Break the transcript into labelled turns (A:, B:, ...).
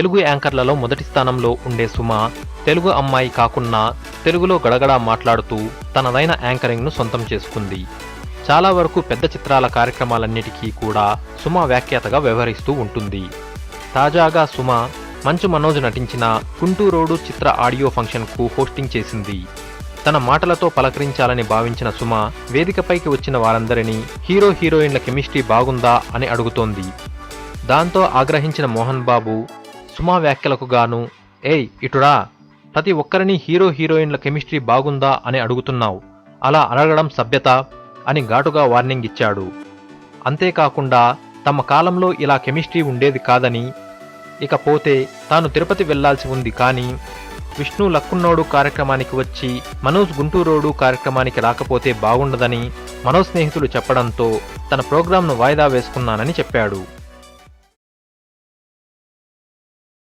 A: తెలుగు యాంకర్లలో మొదటి స్థానంలో ఉండే సుమ తెలుగు అమ్మాయి కాకున్నా తెలుగులో గడగడా మాట్లాడుతూ తనదైన యాంకరింగ్ను సొంతం చేసుకుంది. చాలా వరకు పెద్ద చిత్రాల కార్యక్రమాలన్నిటికీ కూడా సుమ వ్యాఖ్యాతగా వ్యవహరిస్తూ ఉంటుంది. తాజాగా సుమ మంచు మనోజ్ నటించిన కుంటూరోడు చిత్ర ఆడియో ఫంక్షన్కు హోస్టింగ్ చేసింది. తన మాటలతో పలకరించాలని భావించిన సుమ వేదికపైకి వచ్చిన వారందరినీ హీరో హీరోయిన్ల కెమిస్ట్రీ బాగుందా అని అడుగుతోంది. దాంతో ఆగ్రహించిన మోహన్ బాబు సుమా వ్యాఖ్యలకు గాను ఏయ్ ఇటురా ప్రతి ఒక్కరిని హీరో హీరోయిన్ల కెమిస్ట్రీ బాగుందా? అని అడుగుతున్నావు. అలా అడగడం సభ్యత అని ఘాటుగా వార్నింగ్ ఇచ్చాడు. అంతేకాకుండా తమ కాలంలో ఇలా కెమిస్ట్రీ ఉండేది కాదని ఇకపోతే తాను తిరుపతి వెళ్ళాల్సి ఉంది కానీ విష్ణు లక్కున్నోడు కార్యక్రమానికి వచ్చి మనోజ్ గుంటూరోడు కార్యక్రమానికి రాకపోతే బాగుండదని మనోజ్ స్నేహితులు చెప్పడంతో తన ప్రోగ్రాంను వాయిదా వేసుకున్నానని చెప్పాడు.